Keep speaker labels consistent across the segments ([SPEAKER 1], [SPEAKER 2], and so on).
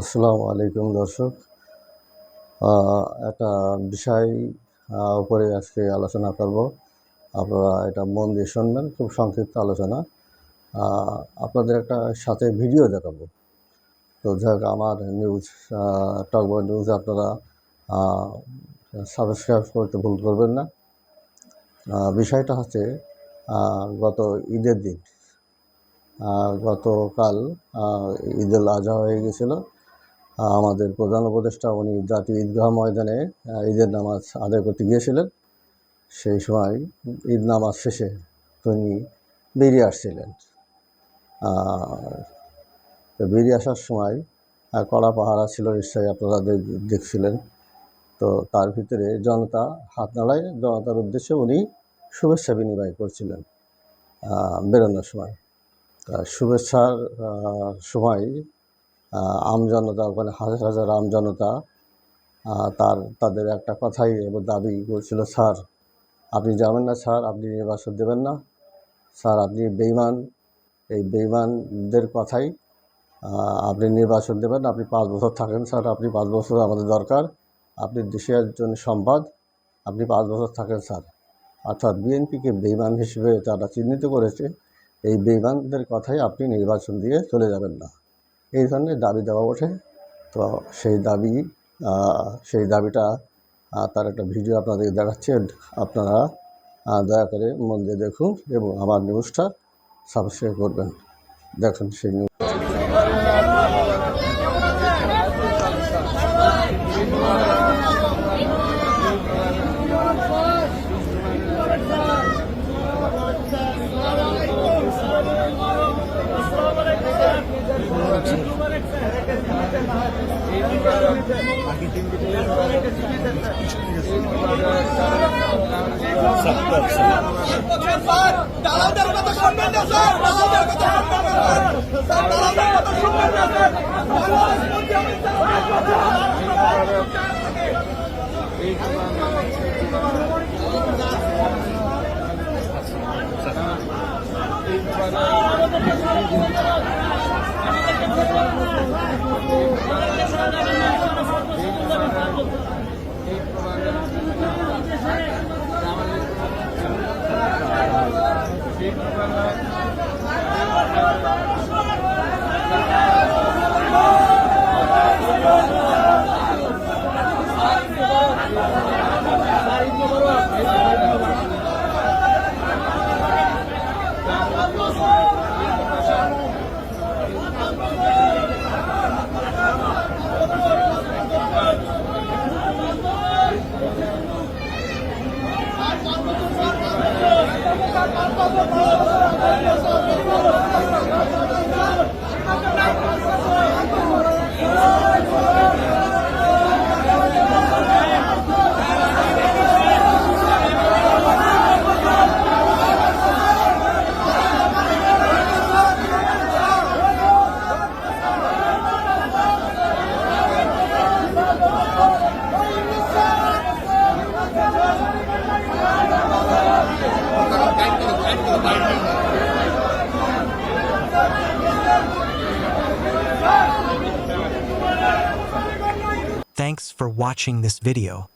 [SPEAKER 1] আসসালামু আলাইকুম দর্শক। একটা বিষয় উপরে আজকে আলোচনা করব। আপনারা এটা মন দিয়ে শুনবেন, খুব সংক্ষিপ্ত আলোচনা। আপনাদের একটা সাথে ভিডিও দেখাবো। তো যাক, আমার নিউজ টকবো নিউজ আপনারা সাবস্ক্রাইব করতে ভুল করবেন না। বিষয়টা হচ্ছে গত ঈদের দিন গতকাল ঈদুল আজহা হয়ে গেছিল। আমাদের প্রধান উপদেষ্টা উনি জাতীয় ঈদগাহ ময়দানে ঈদের নামাজ আদায় করতে গিয়েছিলেন। সেই সময় ঈদ নামাজ শেষে তিনি বেরিয়ে আসছিলেন। বেরিয়ে আসার সময় কড়া পাহারা ছিল, নিশ্চয়ই আপনারা দেখ- দেখছিলেন। তো তার ভিতরে জনতা হাত নাড়ায়। জনতার উদ্দেশ্যে উনি শুভেচ্ছা বিনিময় করছিলেন বেরোনোর সময়। শুভেচ্ছার সময় আমজনতা ওখানে হাজার হাজার আমজনতা তার, তাদের একটা কথাই এবং দাবি করছিল, স্যার, আপনি যাবেন না, স্যার, আপনি নির্বাচন দেবেন না। স্যার, আপনি বেইমান এই বেইমানদের কথাই আপনি নির্বাচন দেবেন, আপনি পাঁচ বছর থাকেন, স্যার, আপনি পাঁচ বছর আমাদের দরকার। আপনি দেশের জন্য সম্পদ, আপনি পাঁচ বছর থাকেন স্যার। অর্থাৎ বিএনপিকে বেইমান হিসেবে তারা চিহ্নিত করেছে, এই বেইমানদের কথাই আপনি নির্বাচন দিয়ে চলে যাবেন না। এই ধরনের দাবি দেওয়া ওঠে। তো সেই দাবি সেই দাবিটা তার একটা ভিডিও আপনাদের দেখাচ্ছে। আপনারা দয়া করে মন দিয়ে দেখুন এবং আমার নিউজটা সাবস্ক্রাইব করবেন। দেখুন সেই নিউজ
[SPEAKER 2] স্যার দালালদের কথা শুনবেন Thank you.
[SPEAKER 3] Thanks for watching this video.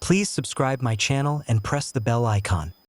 [SPEAKER 3] Please subscribe my channel and press the bell icon.